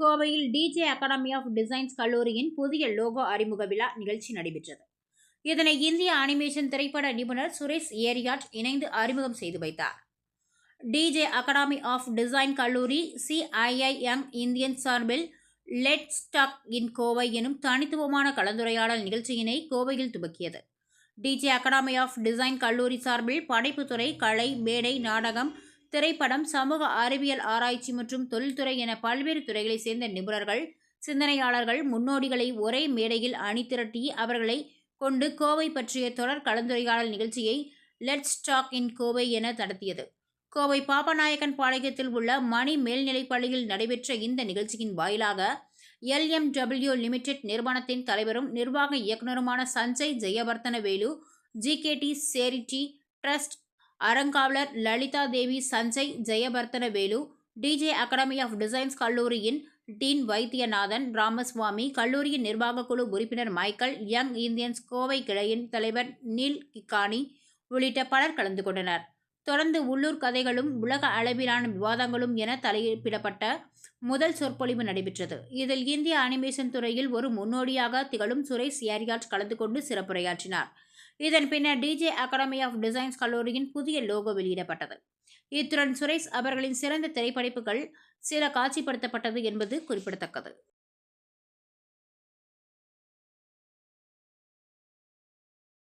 கோவையில் DJ academy of designs கல்லூரியின் புதிய லோகோ அறிமுக விழா நிகழ்ச்சி நடைபெற்றது. இதனை இந்திய அனிமேஷன் திரைப்பட நிபுணர் சுரேஷ் ஏரியாட் இணைந்து அறிமுகம் செய்து வைத்தார். டிஜே அகாடமி ஆஃப் டிசைன் கல்லூரி C I I M Indian சார்பில் லெட் ஸ்டாக் இன் கோவை எனும் தனித்துவமான கலந்துரையாடல் நிகழ்ச்சியினை கோவையில் துவக்கியது. டிஜே அகாடமி ஆஃப் டிசைன் கல்லூரி சார்பில் படைப்புத்துறை கலை மேடை நாடகம் திரைப்படம் சமூக அறிவியல் ஆராய்ச்சி மற்றும் தொழில்துறை என பல்வேறு துறைகளைச் சேர்ந்த நிபுணர்கள் சிந்தனையாளர்கள் முன்னோடிகளை ஒரே மேடையில் அணிதிரட்டி அவர்களை கொண்டு கோவை பற்றிய தொடர் கலந்துரையாடல் நிகழ்ச்சியை லெட்ஸ் டாக் இன் கோவை என நடத்தியது. கோவை பாப்பநாயக்கன் பாளையத்தில் உள்ள மணி மேல்நிலைப் பள்ளியில் நடைபெற்ற இந்த நிகழ்ச்சியின் வாயிலாக எல்எம்டபிள்யூ லிமிடெட் நிறுவனத்தின் தலைவரும் நிர்வாக இயக்குநருமான Sanjay Jayavarthana Velu G K D charity trust அறங்காவலர் Lalitha Devi Sanjay Jayavarthanavelu DJ academy of designs கல்லூரியின் டீன் வைத்தியநாதன் ராமசுவாமி கல்லூரியின் நிர்வாகக் குழு உறுப்பினர் மைக்கேல் யங் இந்தியன்ஸ் கோவை கிளையின் தலைவர் நீல் கிக்கானி உள்ளிட்ட பலர் கலந்து கொண்டனர். தொடர்ந்து உள்ளூர் கதைகளும் உலக அளவிலான விவாதங்களும் என தலைப்பிடப்பட்ட முதல் சொற்பொழிவு நடைபெற்றது. இதில் இந்திய அனிமேஷன் துறையில் ஒரு முன்னோடியாக திகழும் சுரேஷ் ஏரியாட் கலந்து கொண்டு சிறப்புரையாற்றினார். இதன் பின்னர் டிஜே அகாடமி ஆஃப் டிசைன்ஸ் கல்லூரியின் புதிய லோகோ வெளியிடப்பட்டது. இத்துடன் சுரேஷ் அவர்களின் சிறந்த திரைப்படைப்புகள் சில காட்சிப்படுத்தப்பட்டது என்பது குறிப்பிடத்தக்கது.